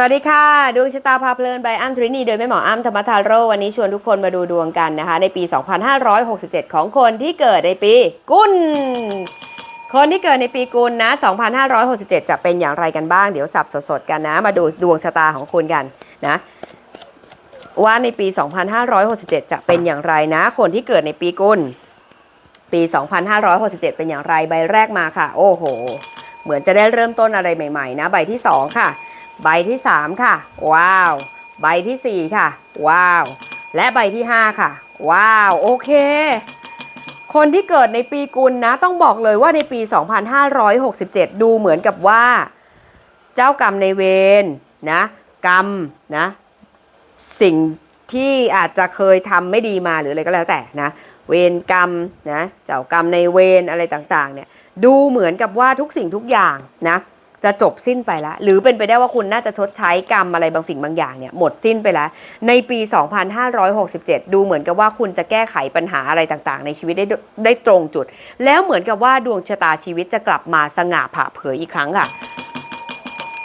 สวัสดีค่ะดวงชะตาพาเพลินใบอ้ำทรินีโดยแม่หมออ้ำธรรมทาโรวันนี้ชวนทุกคนมาดูดวงกันนะคะ ในปี 2567 ของคนที่เกิดในปีกุลคนที่เกิดในปีกุลนะ 2567 จะเป็นอย่างไรกันบ้าง เดี๋ยวสับสดๆกันนะ มาดูดวงชะตาของคุณกันนะว่าในปี 2567 จะเป็นอย่างไรนะ คนที่เกิดในปีกุลปี 2567 เป็นอย่างไรใบแรกมาค่ะ โอ้โห เหมือนจะได้เริ่มต้นอะไรใหม่ๆ นะ ใบที่ 2 ค่ะ ใบที่ 3 ค่ะ ว้าว ใบทีสี่ 4 ค่ะ ว้าว และใบที่ 5 ค่ะ ว้าว โอเค คนที่เกิดในปีกุลนะ ต้องบอกเลยว่าในปี 2567 ดูเหมือนกับว่า เจ้ากรรมในเวรนะ กรรมนะ สิ่งที่อาจจะเคยทำไม่ดีมาหรืออะไรก็แล้วแต่นะ เวรกรรมนะ เจ้ากรรมในเวรอะไรต่างๆ เนี่ย ดูเหมือนกับว่าทุกสิ่งทุกอย่างนะ จะจบสิ้นไปแล้ว หรือเป็นไปได้ว่าคุณน่าจะชดใช้กรรมอะไรบางสิ่งบางอย่างเนี่ยหมดสิ้นไปแล้ว ในปี 2567 ดูเหมือนกับว่าคุณจะแก้ไขปัญหาอะไรต่างๆ ในชีวิตได้ได้ตรงจุด แล้วเหมือนกับว่าดวงชะตาชีวิตจะกลับมาสง่าผ่าเผยอีกครั้งค่ะ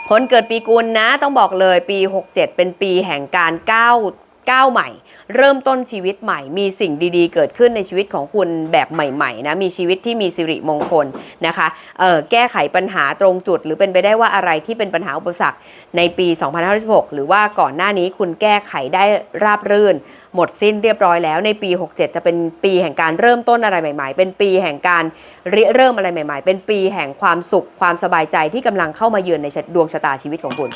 คนเกิดปีกุลนะต้องบอกเลยปี 67 เป็นปีแห่งการก้าว ก้าวใหม่ เริ่มต้นชีวิตใหม่ มีสิ่งดีๆ เกิดขึ้นในชีวิตของคุณแบบใหม่ๆนะมีชีวิตที่มีสิริมงคลนะคะเอ่อแก้ไขปัญหาตรงจุด หรือเป็นไปได้ว่าอะไรที่เป็นปัญหาอุปสรรคในปี 2516 หรือว่าก่อนหน้านี้คุณแก้ไขได้ราบรื่น หมดสิ้นเรียบร้อยแล้วในปี 67 จะเป็นปีแห่งการเริ่มต้นอะไรใหม่ ๆ เป็นปีแห่งการเริ่มอะไรใหม่ ๆ เป็นปีแห่งความสุขความสบายใจที่กำลังเข้ามาเยือนในดวงชะตาชีวิตของคุณ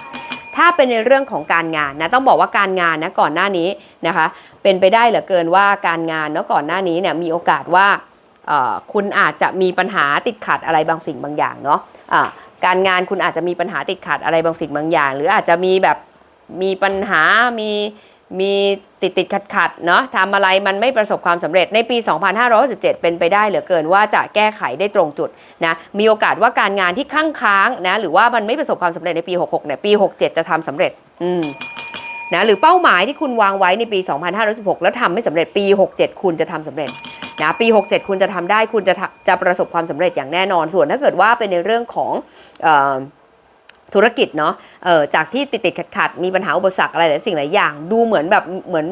ถ้าเป็นในเรื่องของการงานนะต้องบอกว่าการงานนะก่อนหน้านี้นะคะเป็นไปได้เหลือเกินว่าการงานเนาะก่อนหน้านี้เนี่ยมีโอกาสว่าคุณอาจจะมีปัญหาติดขัดอะไรบางสิ่งบางอย่างเนาะะการงานคุณอาจจะมีปัญหาติดขัดอะไรบางสิ่งบางอย่าง หรืออาจจะมีแบบมีปัญหามี มีติดติดขัดขัดเนาะทำอะไรมันไม่ประสบความสำเร็จในปี 2567 เป็นไปได้เหลือเกินว่าจะแก้ไขได้ตรงจุดนะมีโอกาสว่าการงานที่ค้างค้างนะหรือว่ามันไม่ประสบความสำเร็จในปี 66เนี่ยปี 67 จะทำสำเร็จอืมนะหรือเป้าหมายที่คุณวางไว้ในปี 2516 แล้วทำไม่สำเร็จปี 67 คุณจะทำสำเร็จนะปี 67 คุณจะทำได้คุณจะจะประสบความสำเร็จอย่างแน่นอนส่วนถ้าเกิดว่าเป็นในเรื่องของเออ ธุรกิจเนาะจากที่ติดติดขัดขัดมีปัญหาอุปสรรคอะไรหลายสิ่งหลายอย่าง ดูเหมือนแบบเหมือน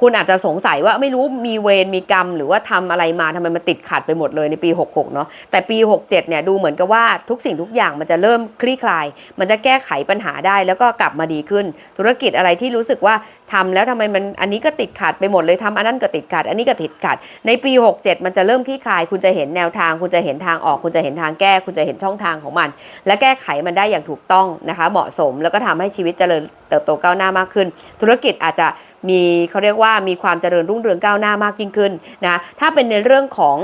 คุณอาจจะสงสัยว่าไม่รู้มีเวรมีกรรม หรือว่าทำอะไรมาทำไมมันติดขัดไปหมดเลยในปี 66 เนาะแต่ปี 67 เนี่ยดูเหมือนกับว่าทุกสิ่งทุกอย่างมันจะเริ่มคลี่คลาย มันจะแก้ไขปัญหาได้แล้วก็กลับมาดีขึ้น ธุรกิจอะไรที่รู้สึกว่าทำแล้วทำไมมันอันนี้ก็ติดขัดไปหมดเลยทำอันนั้นก็ติดขัด อันนี้ก็ติดขัด ในปี 67 มันจะเริ่มคลี่คลาย คุณจะเห็นแนวทาง คุณจะเห็นทางออก คุณจะเห็นทางแก้ คุณจะเห็นช่องทางของมัน และแก้ไขมันได้อย่างถูกต้องนะคะ เหมาะสมแล้วก็ทำให้ชีวิตเจริญเติบโตก้าวหน้ามากขึ้น ธุรกิจอาจจะ มีเขาเรียกว่ามีความเจริญรุ่งเรืองก้าวหน้ามากยิ่งขึ้นนะถ้าเป็นในเรื่องของ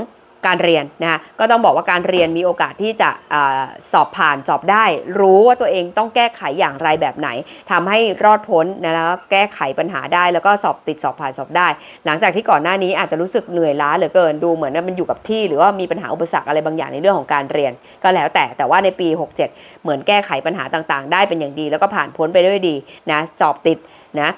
การเรียนนะคะก็ต้องบอกว่าการเรียนมีโอกาสที่จะอสอบผ่านสอบได้ รู้ว่าตัวเองต้องแก้ไขอย่างไรแบบไหนทำให้รอดพ้นนะแล้วแก้ไขปัญหาได้ แล้วก็สอบติดสอบผ่านสอบได้ หลังจากที่ก่อนหน้านี้อาจจะรู้สึกเหนื่อยล้าเหลือเกินดูเหมือนว่ามันอยู่กับที่ หรือว่ามีปัญหาอุปสรรคอะไรบางอย่างในเรื่องของการเรียน ก็แล้วแต่แต่ว่าในปี 67 เหมือนแก้ไขปัญหาต่างๆ ได้เป็นอย่างดี แล้วก็ผ่านพ้นไปด้วยดีนะสอบติดนะ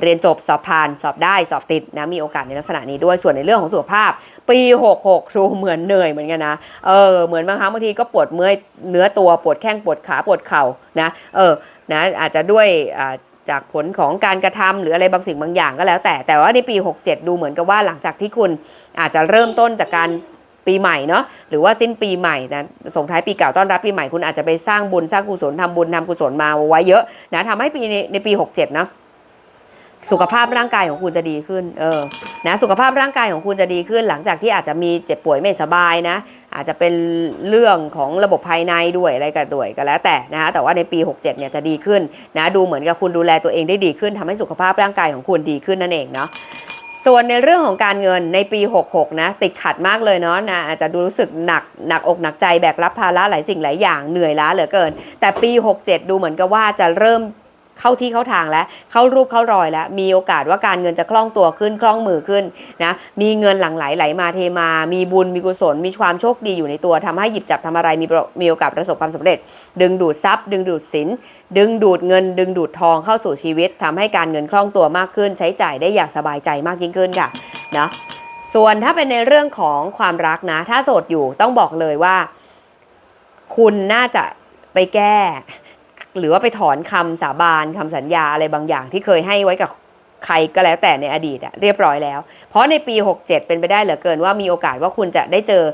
เรียนจบสอบผ่านสอบได้สอบติดนะมีโอกาสในลักษณะนี้ด้วยส่วนในเรื่องของสุขภาพ ปี 66 ครูเหมือนเหนื่อยเหมือนกันนะเออเหมือนบางครั้งบางทีก็ปวดเมื่อยเนื้อตัวปวดแข้งปวดขาปวดเข่านะเออนะอาจจะด้วยจากผลของการกระทำหรืออะไรบางสิ่งบางอย่างก็แล้วแต่แต่ว่าในปี 67 ดูเหมือนกับว่าหลังจากที่คุณอาจจะเริ่มต้นจากการปีใหม่เนาะหรือว่าสิ้นปีใหม่นะส่งท้ายปีเก่าต้อนรับปีใหม่คุณอาจจะไปสร้างบุญสร้างกุศลทำบุญทำกุศลมาไว้เยอะนะทำให้ปีในในปี 67 เนาะ สุขภาพร่างกายของคุณจะดีขึ้น เออ นะ สุขภาพร่างกายของคุณจะดีขึ้น หลังจากที่อาจจะมีเจ็บป่วยไม่สบายนะ อาจจะเป็นเรื่องของระบบภายในด้วยอะไรกันด้วยก็แล้วแต่นะคะแต่ว่าในปี 67 เนี่ยจะดีขึ้นนะ ดูเหมือนกับคุณดูแลตัวเองได้ดีขึ้นทำให้สุขภาพร่างกายของคุณดีขึ้นนั่นเองเนาะ ส่วนในเรื่องของการเงินในปี 66 นะ ติดขัดมากเลยเนาะนะอาจจะดูรู้สึกหนักหนักอกหนักใจแบกรับภาระหลายสิ่งหลายอย่างเหนื่อยล้าเหลือเกิน แต่ปี 67 ดูเหมือนกับว่าจะเริ่ม เข้าที่เข้าทางแล้ว เข้ารูปเข้ารอยแล้ว มีโอกาสว่าการเงินจะคล่องตัวขึ้นคล่องมือขึ้นนะมีเงินหลั่งไหลไหลมาเทมา มีบุญมีกุศล มีความโชคดีอยู่ในตัวทำให้หยิบจับทำอะไรมีมีโอกาสประสบความสำเร็จ ดึงดูดทรัพย์ ดึงดูดสิน ดึงดูดเงิน ดึงดูดทองเข้าสู่ชีวิตทำให้การเงินคล่องตัวมากขึ้น ใช้จ่ายได้อย่างสบายใจมากยิ่งขึ้นค่ะนะส่วนถ้าเป็นในเรื่องของความรักนะ ถ้าโสดอยู่ต้องบอกเลยว่า คุณน่าจะไปแก้ หรือว่าไปถอนคำสาบานคำสัญญาอะไรบางอย่างที่เคยให้ไว้กับใครก็แล้วแต่ในอดีตอะเรียบร้อยแล้ว เพราะในปี 67 เป็นไปได้เหลือเกินว่ามีโอกาสว่าคุณจะได้เจอ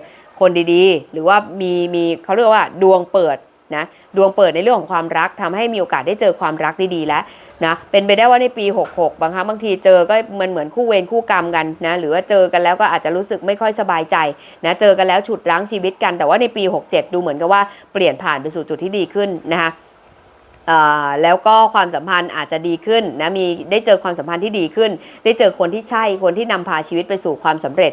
คนดีๆ หรือว่ามีมีเขาเรียกว่าดวงเปิดนะดวงเปิดในเรื่องของความรักทำให้มีโอกาสได้เจอความรักดีๆแล้วนะเป็นไปได้ว่าในปี 66 บางครั้งบางทีเจอก็มันเหมือนคู่เวรคู่กรรมกันนะหรือว่าเจอกันแล้วก็อาจจะรู้สึกไม่ค่อยสบายใจนะเจอกันแล้วฉุดรั้งชีวิตกัน แต่ว่าในปี 67 ดูเหมือนกับว่าเปลี่ยนผ่านไปสู่จุดที่ดีขึ้นนะคะ แล้วก็ความสัมพันธ์อาจจะดีขึ้นนะมีได้เจอความสัมพันธ์ที่ดีขึ้น ได้เจอคนที่ใช่คนที่นำพาชีวิตไปสู่ความสำเร็จ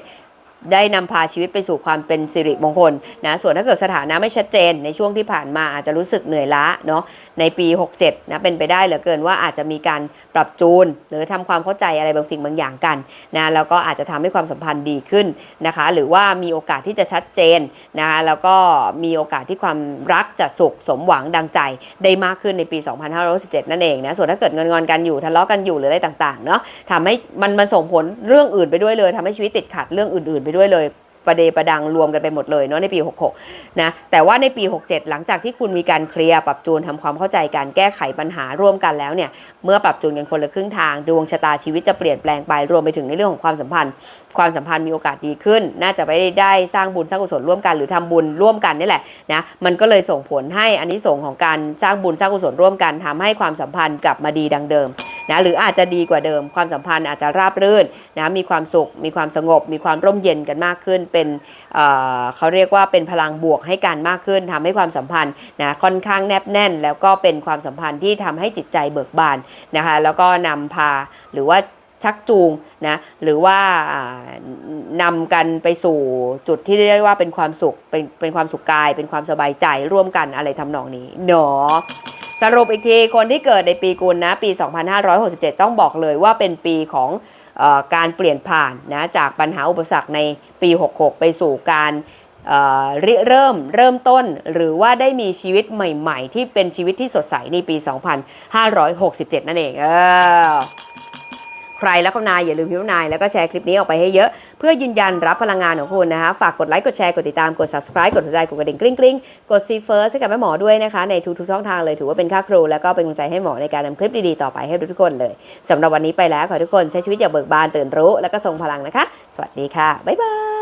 ได้นำพาชีวิตไปสู่ความเป็นสิริมงคลนะส่วนถ้าเกิดสถานะไม่ชัดเจน ในช่วงที่ผ่านมาอาจจะรู้สึกเหนื่อยล้าเนาะในปี 67นะเป็นไปได้เหลือเกินว่าอาจจะมีการปรับจูน หรือทำความเข้าใจอะไรบางสิ่งบางอย่างกันนะแล้วก็อาจจะทำให้ความสัมพันธ์ดีขึ้นนะคะ หรือว่ามีโอกาสที่จะชัดเจนนะคะแล้วก็มีโอกาสที่ความรักจะสุขสมหวังดังใจได้มากขึ้นในปี 2567 นั่นเองนะส่วนถ้าเกิดเงินงอนกันอยู่ทะเลาะกันอยู่หรืออะไรต่างๆเนาะทำให้มันมาส่งผลเรื่องอื่นไปด้วยเลยทำให้ชีวิตติดขัดเรื่องอื่นๆไปด้วยเลยประเดประดังรวมกันไปหมดเลยเนาะในปี 66 นะ แต่ว่าในปี 67 หลังจากที่คุณมีการเคลียร์ปรับจูนทำความเข้าใจการแก้ไขปัญหาร่วมกันแล้วเนี่ย เมื่อปรับจูนกันคนละครึ่งทาง ดวงชะตาชีวิตจะเปลี่ยนแปลงไปรวมไปถึงในเรื่องของความสัมพันธ์ ความสัมพันธ์มีโอกาสดีขึ้น น่าจะไปได้ได้สร้างบุญสร้างกุศลร่วมกันหรือทำบุญร่วมกันนี่แหละนะ มันก็เลยส่งผลให้อันนี้ส่งของการสร้างบุญสร้างกุศลร่วมกันทำให้ความสัมพันธ์กลับมาดีดังเดิม นะหรืออาจจะดีกว่าเดิม ความสัมพันธ์อาจจะราบรื่นนะมีความสุข มีความสงบ มีความร่มเย็นกันมากขึ้น เป็นเเขาเรียกว่าเป็นพลังบวกให้กันมากขึ้นทำให้ความสัมพันธ์นะค่อนข้างแนบแน่น แล้วก็เป็นความสัมพันธ์ที่ทำให้จิตใจเบิกบานนะคะแล้วก็นำพาหรือว่าชักจูงนะหรือว่าอ่านำกันไปสู่จุดที่เรียกว่าเป็นความสุขเป็นเป็นความสุขกาย เป็นความสบายใจร่วมกันอะไรทำนองนี้เนาะ สรุปอีกทีคนที่เกิดในปีกุลนะปี 2567 ต้องบอกเลยว่าเป็นปีของอการเปลี่ยนผ่านนะจากปัญหาอุปสรรคในปี 66 ไปสู่การเริเริ่มเริ่มต้นหรือว่าได้มีชีวิตใหม่ ๆ ที่เป็นชีวิตที่สดใสในปี 2567 นั่นเองเออใครแล้วก็นายอย่าลืมพิมพ์นายแล้วก็แชร์คลิปนี้ออกไปให้เยอะ เพื่อยืนยันรับพลังงานของคุณนะคะ ฝากกดไลค์กดแชร์กดติดตามกด subscribe กดหัวใจกดกระดิ่งกริ๊งกริ๊งกดซีเฟิร์สให้กับแม่หมอด้วยนะคะ ในทุกๆช่องทางเลยถือว่าเป็นค่าครู แล้วก็เป็นกำลังใจให้หมอในการนำคลิปดีๆต่อไปให้ทุกคนเลยสำหรับวันนี้ไปแล้วขอทุกคนใช้ชีวิตอย่างเบิกบานตื่นรู้ แล้วก็ทรงพลังนะคะ สวัสดีค่ะบ๊ายบาย